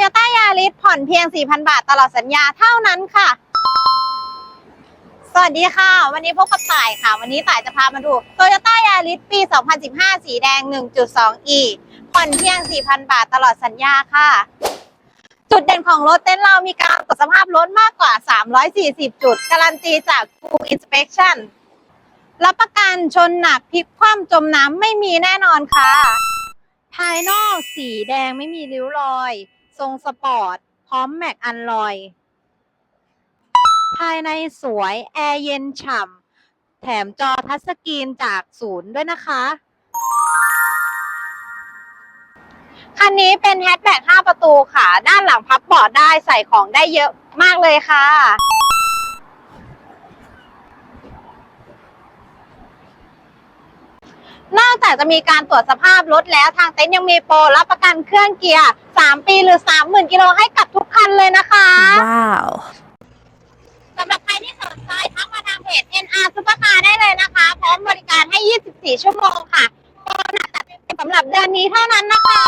โยต้ายาริสผ่อนเพียง 4,000 บาทตลอดสัญญาเท่านั้นค่ะ สวัสดีค่ะ วันนี้พบกับต่ายค่ะ วันนี้ต่ายจะพามาดูโตโยต้ายาริสปี 2015 สีแดง 1.2e ผ่อนเพียง 4,000 บาทตลอดสัญญาค่ะ จุดเด่นของรถเต้นเรามีการตรวจสภาพรถมากกว่า 340 จุด การันตีจาก Full Inspection รับประกันชนหนักพลิกคว่ำจมน้ำไม่มีแน่นอนค่ะ ภายนอกสีแดงไม่มีริ้วรอย ทรงสปอร์ต พร้อมแม็กอันลอย ภายในสวย แอร์เย็นฉ่ำ แถมจอทัชสกรีนจากศูนย์ด้วยนะคะ คันนี้เป็นแฮชแบ็ก5ประตูค่ะ ด้านหลังพับเบาะได้ใส่ของได้เยอะมากเลยค่ะ นอกจากจะมีการตรวจสภาพรถแล้วทางเต็นท์ยังมีโปรรับประกันเครื่องเกียร์ 3 ปีหรือ 30,000 กิโลให้กับทุกคันเลยนะคะ Wow. สำหรับใครที่สนใจทักมาทางเพจ NR Supercar ได้เลยนะคะ พร้อมบริการให้ 24 ชั่วโมงค่ะโปรหนักจัดเต็มสำหรับเดือนนี้เท่านั้นนะคะ